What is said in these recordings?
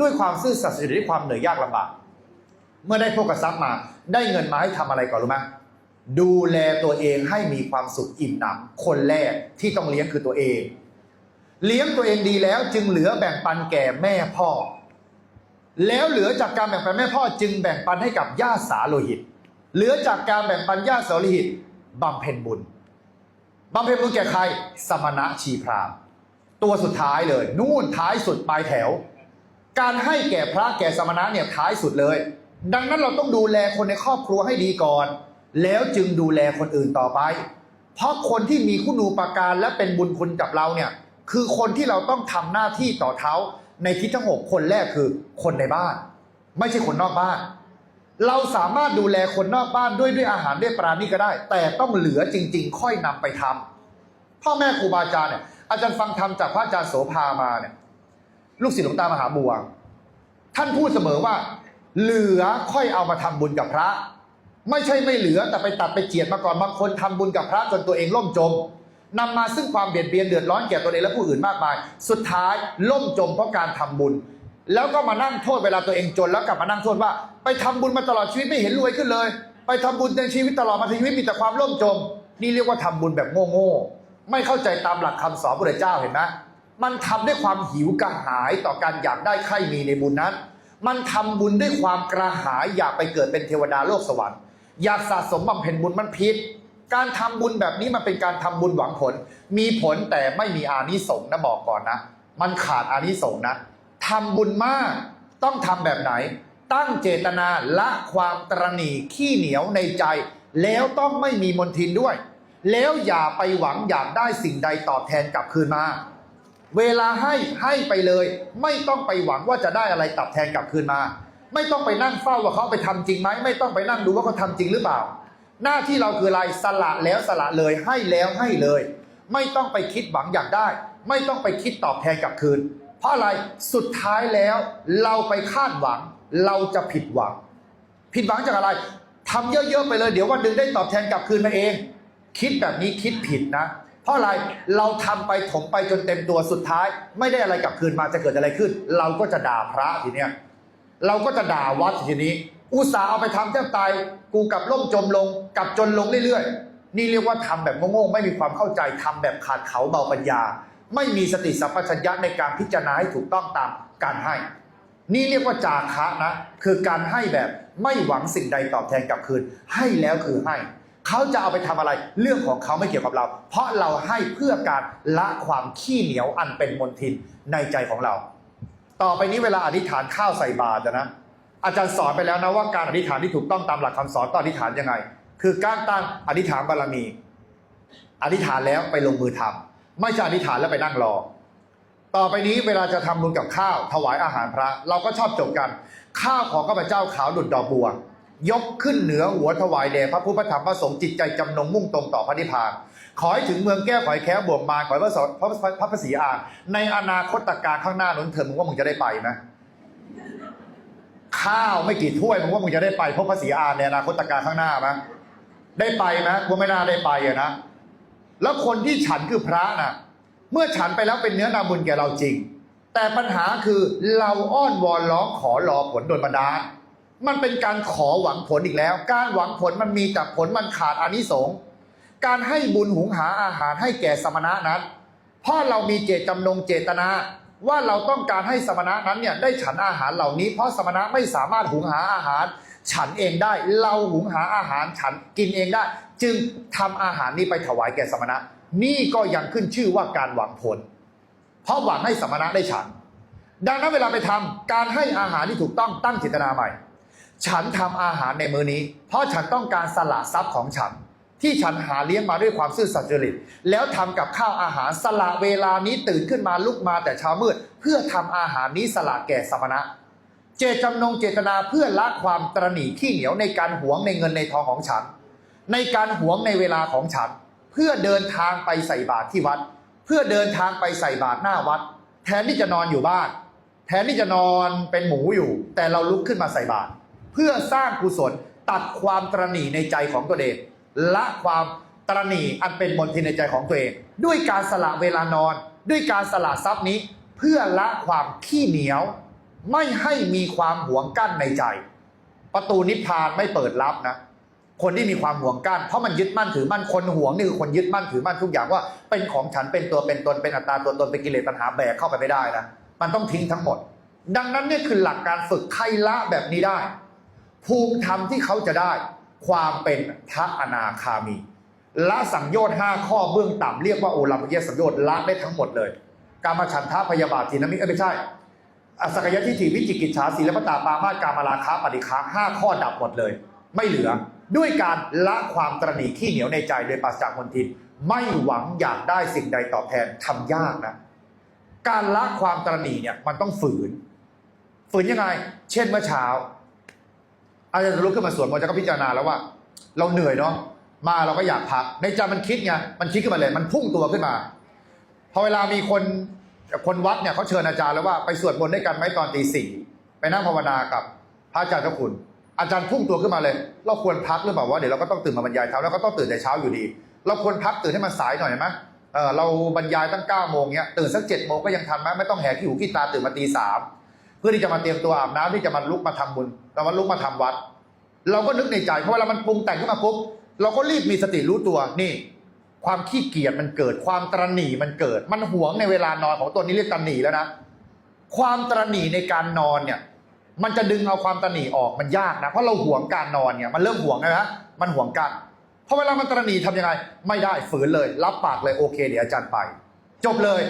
ด้วยความซื่อสัตย์สุจริตด้วยความเหนื่อยยากลำบาก เมื่อได้พวกกระซับมา ได้เงินมาให้ทำอะไรก่อนรู้ไหมดูแลตัวเองให้มีความสุขอิ่มหนำคนแรกที่ต้องเลี้ยงคือตัวเอง เลี้ยงตัวเองดีแล้วจึงเหลือแบ่งปันแก่แม่พ่อ แล้วเหลือจากการแบ่งปันแม่พ่อจึงแบ่งปันให้กับญาติสาโลหิต เหลือจากการแบ่งปันญาติสาโลหิตบำเพ็ญบุญบำเพ็ญบุญแก่ใคร สมณะชีพรามตัวสุดท้ายเลย นู่นท้ายสุดปลายแถว การให้แก่พระแก่สมณะเนี่ยท้ายสุดเลย ดังนั้นเราต้องดูแลคนในครอบครัวให้ดีก่อน แล้วจึงดูแลคนอื่นต่อไป เพราะคนที่มีคุณูปการและเป็นบุญคุณกับเราเนี่ยคือคนที่เราต้องทำหน้าที่ต่อเท้าในทิศทั้งหกคนแรกคือคนในบ้าน ไม่ใช่คนนอกบ้าน เราสามารถดูแลคนนอกบ้านด้วยด้วยอาหารด้วยปราณีก็ได้ แต่ต้องเหลือจริง ๆ ค่อยนำไปทำพ่อแม่ครูบาอาจารย์เนี่ยอาจารย์ฟังธรรมจากพระอาจารย์โสภามาเนี่ย ลูกศิษย์หลวงตามหาบัว ท่านพูดเสมอว่า เหลือค่อยเอามาทำบุญกับพระ ไม่ใช่ไม่เหลือแต่ไปตัดไปเจียดมาก่อนบางคนทำบุญกับพระจนตัวเองล่มจมนำมาซึ่งความเบียดเบียนเดือดร้อนแก่ตัวเองและผู้อื่นมากมาย สุดท้ายล่มจมเพราะการทำบุญ แล้วก็มานั่งโทษเวลาตัวเองจนแล้วกลับมานั่งโทษว่า ไปทำบุญมาตลอดชีวิตไม่เห็นรวยขึ้นเลย ไปทำบุญในชีวิตตลอดมาชีวิตมีแต่ความล่มจม นี่เรียกว่าทำบุญแบบโง่ๆไม่เข้าใจตามหลักคำสอนพระเจ้าเห็นไหม มันทำด้วยความหิวกระหายต่อการอยากได้ใครมีในบุญนั้น มันทำบุญด้วยความกระหายอยากไปเกิดเป็นเทวดาโลกสวรรค์ อยากสะสมบำเพ็ญบุญมันผิด การทำบุญแบบนี้มันเป็นการทำบุญหวังผล มีผลแต่ไม่มีอานิสงส์นะบอกก่อนนะ มันขาดอานิสงส์นะทำบุญมากต้องทำแบบไหน ตั้งเจตนาละความตรณีขี้เหนียวในใจ แล้วต้องไม่มีมนทินด้วย แล้วอย่าไปหวังอยากได้สิ่งใดตอบแทนกลับคืนมา เวลาให้ให้ไปเลย ไม่ต้องไปหวังว่าจะได้อะไรตอบแทนกลับคืนมา ไม่ต้องไปนั่งเฝ้าว่าเขาไปทำจริงไหมไม่ต้องไปนั่งดูว่าเขาทำจริงหรือเปล่า หน้าที่เราคืออะไรสละแล้วสละเลยให้แล้วให้เลย ไม่ต้องไปคิดหวังอยากได้ ไม่ต้องไปคิดตอบแทนกลับคืน เพราะอะไรสุดท้ายแล้ว เราไปคาดหวัง เราจะผิดหวัง ผิดหวังจากอะไรทำเยอะๆไปเลย เดี๋ยววันหนึ่งได้ตอบแทนกลับคืนมาเอง คิดแบบนี้คิดผิดนะ เพราะอะไรเราทำไปถมไปจนเต็มตัวสุดท้าย ไม่ได้อะไรกลับคืนมาจะเกิดอะไรขึ้น เราก็จะด่าพระทีเนี้ยเราก็จะด่าวัดทีนี้ อุตส่าห์เอาไปทำแทบตายกูกลับล่มจมลงกลับจนลงเรื่อยๆ นี่เรียกว่าทำแบบโง่ๆไม่มีความเข้าใจทำแบบขาดเขาเบาปัญญา ไม่มีสติสัมปชัญญะในการพิจารณาให้ถูกต้องตามการให้ นี่เรียกว่าจาคะนะ คือการให้แบบไม่หวังสิ่งใดตอบแทนกลับคืน ให้แล้วคือให้ เขาจะเอาไปทำอะไร เรื่องของเขาไม่เกี่ยวกับเรา เพราะเราให้เพื่อการละความขี้เหนียวอันเป็นมลทินในใจของเรา ต่อไปนี้เวลาอธิษฐานข้าวใส่บาตรนะ อาจารย์สอนไปแล้วนะว่าการอธิษฐานที่ถูกต้องตามหลักคำสอนต้องอธิษฐานยังไง คือการตั้งอธิษฐานบารมี อธิษฐานแล้วไปลงมือทำไม่ใช่อธิษฐานแล้วไปนั่งรอ ต่อไปนี้เวลาจะทำบุญกับข้าวถวายอาหารพระ เราก็ชอบจบกัน ข้าวของข้าพเจ้าขาวดุจดอกบัว ยกขึ้นเหนือหัวถวายแด่พระพุทธพระธรรมพระสงฆ์จิตใจจำนงมุ่งตรงต่อพระนิพพาน ขอให้ถึงเมืองแก้วขอให้แค้วบวกมารขอให้พระสพระพระพระพระศรีอานในอนาคตการข้างหน้านั้นเธอมึงว่ามึงจะได้ไปไหมข้าวไม่กี่ถ้วยมึงว่ามึงจะได้ไปพบพระศรีอานในอนาคตการข้างหน้าไหมได้ไปไหมกูไม่น่าได้ไปอะนะแล้วคนที่ฉันคือพระน่ะเมื่อฉันไปแล้วเป็นเนื้อนาบุญแก่เราจริง แต่ปัญหาคือเราอ้อนวอนร้องขอรอผลโดนบันดาล มันเป็นการขอหวังผลอีกแล้ว การหวังผลมันมีแต่ผลมันขาดอานิสงส์การให้บุญหุงหาอาหารให้แก่สมณะนั้นเพราะเรามีเจตจำนงเจตนา ว่าเราต้องการให้สมณะนั้นเนี่ยได้ฉันอาหารเหล่านี้ เพราะสมณะไม่สามารถหุงหาอาหาร ฉันเองได้ เราหุงหาอาหารฉันกินเองได้ จึงทำอาหารนี้ไปถวายแก่สมณะ นี่ก็ยังขึ้นชื่อว่าการหวังผล เพราะหวังให้สมณะได้ฉัน ดังนั้นเวลาไปทำการให้อาหารที่ถูกต้องตั้งเจตนาใหม่ ฉันทำอาหารในมื้อนี้ เพราะฉันต้องการสละทรัพย์ของฉัน ที่ฉันหาเลี้ยงมาด้วยความซื่อสัตย์จริต แล้วทำกับข้าวอาหารสละเวลานี้ตื่นขึ้นมาลุกมาแต่เช้ามืด เพื่อทำอาหารนี้สละแก่สมณะ เจตจำนงเจตนาเพื่อละความตรณีขี้เหนียวในการหวงในเงินในทองของฉัน ในการหวงในเวลาของฉัน เพื่อเดินทางไปใส่บาตรที่วัด เพื่อเดินทางไปใส่บาตรหน้าวัด แทนที่จะนอนอยู่บ้าน แทนที่จะนอนเป็นหมูอยู่ แต่เราลุกขึ้นมาใส่บาตร เพื่อสร้างกุศลตัดความตรณีในใจของตัวเองละความตรณีอันเป็นมลทินในใจของตัวเอง ด้วยการสละเวลานอน ด้วยการสละทรัพย์นี้ เพื่อละความขี้เหนียว ไม่ให้มีความหวงกั้นในใจ ประตูนิพพานไม่เปิดรับนะคนที่มีความหวงกั้นเพราะมันยึดมั่นถือมั่นคนหวงนี่คือคนยึดมั่นถือมั่นทุกอย่างว่าเป็นของฉันเป็นตัวเป็นตนเป็นอัตตาตัวตนเป็นกิเลสตัณหาแบกเข้าไปไม่ได้นะมันต้องทิ้งทั้งหมด ดังนั้นนี่คือหลักการฝึกใครละแบบนี้ได้ ภูมิธรรมที่เขาจะได้ ความเป็นพระอนาคามีละสังโยชน์ห้าข้อเบื้องต่ำเรียกว่าโอลัมพยสังโยชน์ละได้ทั้งหมดเลย การมาฉันทะพยาบาททีนมิเอ้ไม่ใช่อสกยทิฏฐิวิจิกิจฉาศีลปตาปามาสการมาราคะปฏิฆาห้าข้อดับหมดเลย ไม่เหลือด้วยการละความตระหนี่ขี้เหนียวในใจโดยปราศจากมนทิน ไม่หวังอยากได้สิ่งใดตอบแทนทำยากนะ การละความตระหนี่เนี่ยมันต้องฝืน ฝืนยังไง เช่นเมื่อเช้า อาจารย์จะลุกขึ้นมาสวดมนต์จะก็พิจารณาแล้วว่า เราเหนื่อยเนาะมาเราก็อยากพัก ในใจมันคิดไงมันคิดขึ้นมาเลยมันพุ่งตัวขึ้นมาพอเวลามีคนคนวัดเนี่ยเขาเชิญอาจารย์แล้วว่าไปสวดมนต์ด้วยกันไหมตอนตีสี่ไปนั่งภาวนากับพระอาจารย์เจ้าคุณ อาจารย์พุ่งตัวขึ้นมาเลย เราควรพักหรือเปล่าว่าเดี๋ยวเราก็ต้องตื่นมาบรรยายธรรมแล้วก็ต้องตื่นแต่เช้าอยู่ดี เราควรพักตื่นให้มันสายหน่อยไหมเออเราบรรยายตั้งเก้าโมงเนี้ยตื่นสักเจ็ดโมงก็ยังทันไหมไม่ต้องแหกขี้หูขี้ตาตื่นมาตีสาม เพื่อที่จะมาเตรียมตัวอาบน้ำที่จะมาลุกมาทำบุญเรามาลุกมาทำวัด เราก็นึกในใจเพราะเวลามันปรุงแต่งขึ้นมาปุ๊บเราก็รีบมีสติรู้ตัวนี่ ความขี้เกียจมันเกิด ความตระหนีมันเกิด มันหวงในเวลานอนของตัวนี้เรียกตระหนีแล้วนะความตระหนีในการนอนเนี่ย มันจะดึงเอาความตระหนีออกมันยากนะเพราะเราหวงการนอนเนี่ยมันเริ่มหวงนะฮะมันหวงกันพอเวลามันตระหนี่ทำยังไง ไม่ได้ฝืนเลย รับปากเลยโอเคเดี๋ยวอาจารย์ไป จบเลย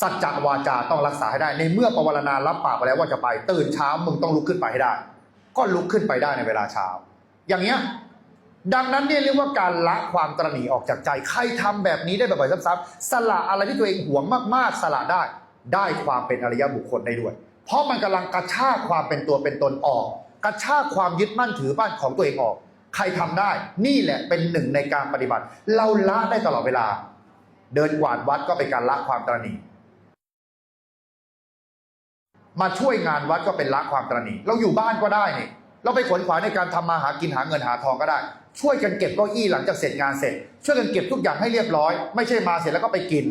สัจจะวาจาต้องรักษาให้ได้ ในเมื่อปวารณารับปากไปแล้วว่าจะไป ตื่นเช้ามึงต้องลุกขึ้นไปให้ได้ ก็ลุกขึ้นไปได้ในเวลาเช้า อย่างเงี้ยดังนั้นเนี่ยเรียกว่าการละความตระหนี่ออกจากใจ ใครทำแบบนี้ได้บ่อยๆซ้ำๆสละอะไรที่ตัวเองหวงมากๆ สละได้ ได้ความเป็นอริยบุคคลได้ด้วย เพราะมันกำลังกระชากความเป็นตัวเป็นตนออก กระชากความยึดมั่นถือบ้านของตัวเองออก ใครทำได้ นี่แหละเป็นหนึ่งในการปฏิบัติ เราละได้ตลอดเวลา เดินกวาดวัดก็เป็นการละความตระหนี่ มาช่วยงานวัดก็เป็นละความตระหนี่เราอยู่บ้านก็ได้นี่เราไปขวนขวายในการทำมาหากินหาเงินหาทองก็ได้ ช่วยกันเก็บเก้าอี้หลังจากเสร็จงานเสร็จ ช่วยกันเก็บทุกอย่างให้เรียบร้อย ไม่ใช่มาเสร็จแล้วก็ไปกิน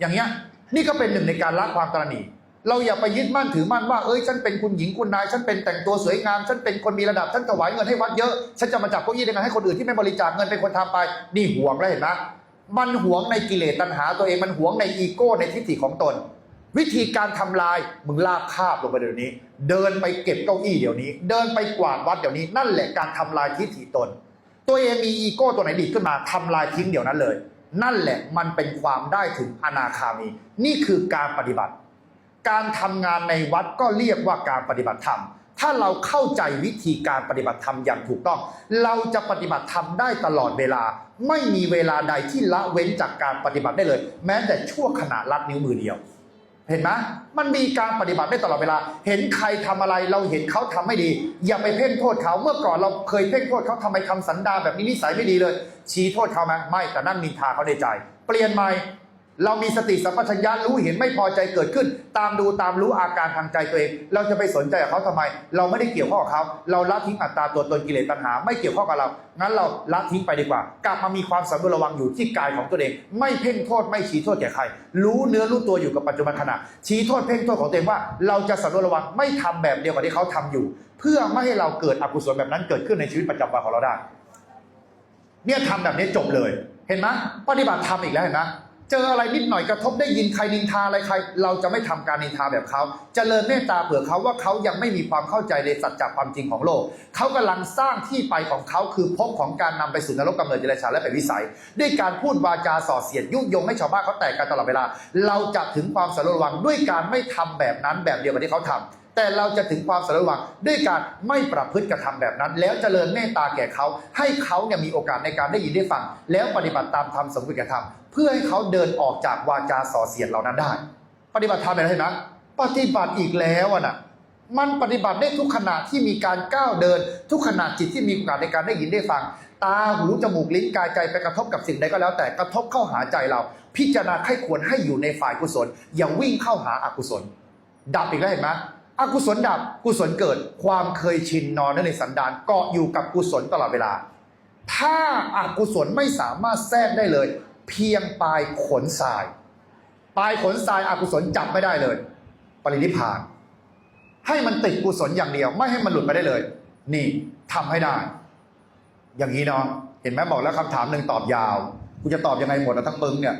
อย่างเงี้ยนี่ก็เป็นหนึ่งในการละความตระหนี่เราอย่าไปยึดมั่นถือมั่นว่าเอ้ยฉันเป็นคุณหญิงคุณนาย ฉันเป็นแต่งตัวสวยงาม ฉันเป็นคนมีระดับฉันถวายเงินให้วัดเยอะ ฉันจะมาจับเก้าอี้ในงานให้คนอื่นที่ไม่บริจาคเงินเป็นคนทำไป นี่ห่วงแล้วเห็นไหมมันหวงในกิเลสตัณหาตัวเองมันหวงในอีโก้ในทิฏฐิของตน วิธีการทำลายมึงลากคาบลงไปเดี๋ยวนี้ เดินไปเก็บเก้าอี้เดี๋ยวนี้ เดินไปกวาดวัดเดี๋ยวนี้นั่นแหละการทำลายทิฏฐิตน ตัวเองมีอีโก้ตัวไหนดีขึ้นมาทำลายทิ้งเดี๋ยวนั้นเลย นั่นแหละมันเป็นความได้ถึงอนาคามี นี่คือการปฏิบัติ การทำงานในวัดก็เรียกว่าการปฏิบัติธรรมถ้าเราเข้าใจวิธีการปฏิบัติธรรมอย่างถูกต้อง เราจะปฏิบัติธรรมได้ตลอดเวลา ไม่มีเวลาใดที่ละเว้นจากการปฏิบัติได้เลย แม้แต่ชั่วขณะลัดนิ้วมือเดียว เห็นไหมมันมีการปฏิบัติได้ตลอดเวลา เห็นใครทำอะไรเราเห็นเขาทำไม่ดี อย่าไปเพ่งโทษเขา เมื่อก่อนเราเคยเพ่งโทษเขาทำไมทำสันดานแบบนี้นิสัยไม่ดีเลย ชี้โทษเขาไหมไม่แต่นั่งนินทาเขาในใจ เปลี่ยนใหม่ เรามีสติสัมปชัญญะรู้เห็นไม่พอใจเกิดขึ้น ตามดูตามรู้อาการทางใจตัวเอง เราจะไปสนใจกับเขาทำไม เราไม่ได้เกี่ยวข้องกับเขา เราละทิ้งอัตตาตัวตนกิเลสตัณหา ไม่เกี่ยวข้องกับเรา งั้นเราละทิ้งไปดีกว่า กลับมามีความสำรวจระวังอยู่ที่กายของตัวเอง ไม่เพ่งโทษไม่ชี้โทษแก่ใคร รู้เนื้อรู้ตัวอยู่กับปัจจุบันขณะ ชี้โทษเพ่งโทษของตัวเองว่า เราจะสำรวจระวังไม่ทำแบบเดียวกับที่เขาทำอยู่ เพื่อไม่ให้เราเกิดอกุศลแบบนั้นเกิดขึ้นในชีวิตประจำวันของเราได้ เนี่ยทำแบบนี้จบเลย เห็นไหมปฏิบัติธรรมอีกแล้วเห็นไหม เจออะไรนิดหน่อยกระทบได้ยินใครนินทาอะไรใคร เราจะไม่ทำการนินทาแบบเขาเจริญเมตตาเผื่อเขาว่าเขายังไม่มีความเข้าใจในสัจจความจริงของโลก เขากำลังสร้างที่ไปของเขาคือภพของการนำไปสู่นรกกำเนิดเจริญชาและเป็นวิสัย ด้วยการพูดวาจาส่อเสียดยุยงให้ชาวบ้านเขาแตกกันตลอดเวลา เราจะถึงความสำรวจระวังด้วยการไม่ทำแบบนั้นแบบเดียวกับที่เขาทำ แต่เราจะถึงความสำเร็จระวังด้วยการไม่ประพฤติกระทำแบบนั้น แล้วเจริญเมตตาแก่เขา ให้เขาเนี่ยมีโอกาสในการได้ยินได้ฟัง แล้วปฏิบัติตามธรรมสมควรแก่ธรรมเพื่อให้เขาเดินออกจากวาจาส่อเสียดเหล่านั้นได้ ปฏิบัติธรรมอะไรนะปฏิบัติอีกแล้วอะนะมันปฏิบัติได้ทุกขณะที่มีการก้าวเดิน ทุกขณะจิตที่มีโอกาสในการได้ยินได้ฟัง ตาหูจมูกลิ้นกายใจไปกระทบกับสิ่งใดก็แล้ว แต่กระทบเข้าหาใจเรา พิจารณาให้ควรให้อยู่ในฝ่ายกุศล อย่าวิ่งเข้าหาอกุศล ดับอีกแล้วเห็นไหม อกุศลดับกุศลเกิดความเคยชินนอนในสันดานเกาะอยู่กับกุศลตลอดเวลา ถ้าอากุศลไม่สามารถแทรกได้เลย เพียงปลายขนทราย ปลายขนทรายอากุศลจับไม่ได้เลย ปรินิพาน ให้มันติดกุศลอย่างเดียว ไม่ให้มันหลุดไปได้เลย นี่ทำให้ได้ อย่างนี้เนาะเห็นไหมบอกแล้วคำถามหนึ่งตอบยาวกูจะตอบยังไงหมดแล้วทั้งปึ้งเนี่ย